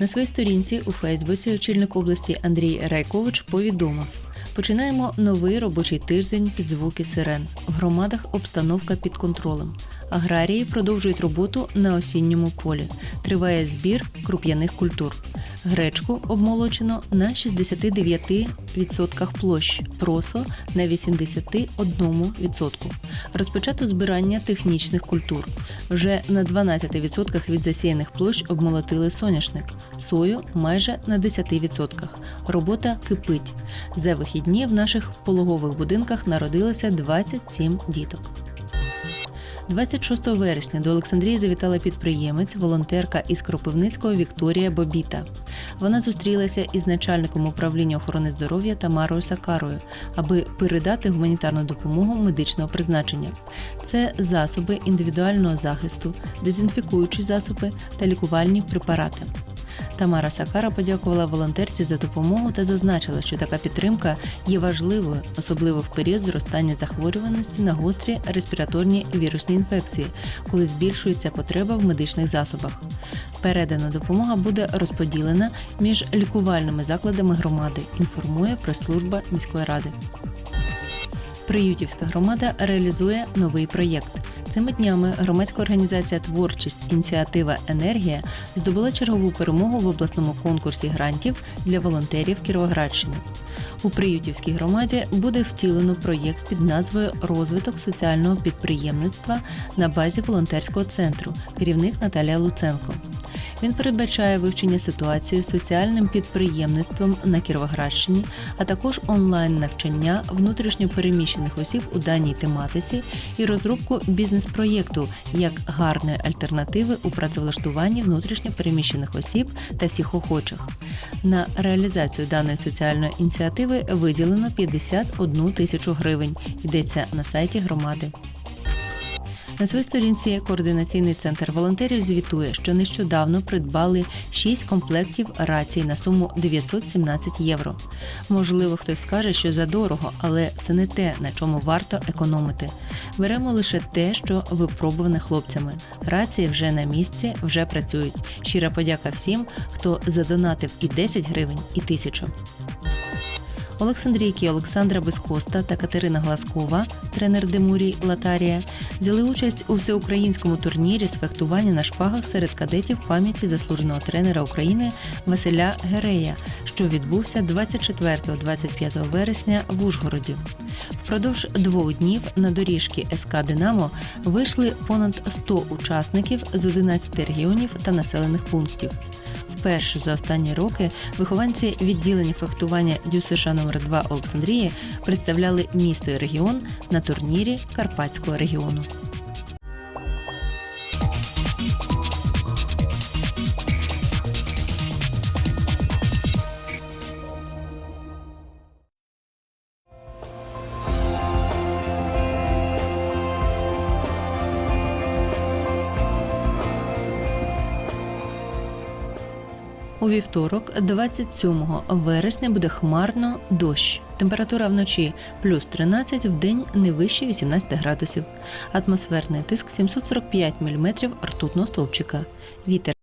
На своїй сторінці у Фейсбуці очільник області Андрій Райкович повідомив. Починаємо новий робочий тиждень під звуки сирен. В громадах обстановка під контролем. Аграрії продовжують роботу на осінньому полі. Триває збір круп'яних культур. Гречку обмолочено на 69% площ, просо на 81%. Розпочато збирання технічних культур. Вже на 12% від засіяних площ обмолотили соняшник, сою майже на 10%. Робота кипить. За вихідні в наших пологових будинках народилося 27 діток. 26 вересня до Олександрії завітала підприємець, волонтерка із Кропивницького Вікторія Бобіта. Вона зустрілася із начальником управління охорони здоров'я Тамарою Сакарою, аби передати гуманітарну допомогу медичного призначення. Це засоби індивідуального захисту, дезінфікуючі засоби та лікувальні препарати. Тамара Сакара подякувала волонтерці за допомогу та зазначила, що така підтримка є важливою, особливо в період зростання захворюваності на гострі респіраторні вірусні інфекції, коли збільшується потреба в медичних засобах. Передана допомога буде розподілена між лікувальними закладами громади, інформує прес-служба міської ради. Приютівська громада реалізує новий проєкт. Цими днями громадська організація Творчість ініціатива Енергія здобула чергову перемогу в обласному конкурсі грантів для волонтерів Кіровоградщини. У Приютівській громаді буде втілено проєкт під назвою Розвиток соціального підприємництва на базі волонтерського центру. Керівник Наталія Луценко. Він передбачає вивчення ситуації з соціальним підприємництвом на Кіровоградщині, а також онлайн навчання внутрішньопереміщених осіб у даній тематиці і розробку бізнес-проєкту як гарної альтернативи у працевлаштуванні внутрішньопереміщених осіб та всіх охочих. На реалізацію даної соціальної ініціативи виділено 51 тисячу гривень. Йдеться на сайті громади. На своїй сторінці координаційний центр волонтерів звітує, що нещодавно придбали 6 комплектів рацій на суму 917 євро. Можливо, хтось скаже, що задорого, але це не те, на чому варто економити. Беремо лише те, що випробуване хлопцями. Рації вже на місці, вже працюють. Щира подяка всім, хто задонатив і 10 гривень, і тисячу. Олександрійки Олександра Безкоста та Катерина Глазкова, тренер Демурій Латарія, взяли участь у всеукраїнському турнірі з фехтування на шпагах серед кадетів пам'яті заслуженого тренера України Василя Герея, що відбувся 24-25 вересня в Ужгороді. Впродовж двох днів на доріжки СК Динамо вийшли понад 100 учасників з 11 регіонів та населених пунктів. Вперше за останні роки вихованці відділення фехтування ДЮСШ номер 2 Олександрії представляли місто і регіон на турнірі Карпатського регіону. У вівторок, 27 вересня, буде хмарно дощ. Температура вночі плюс 13, в день не вище 18 градусів. Атмосферний тиск 745 мм ртутного стовпчика. Вітер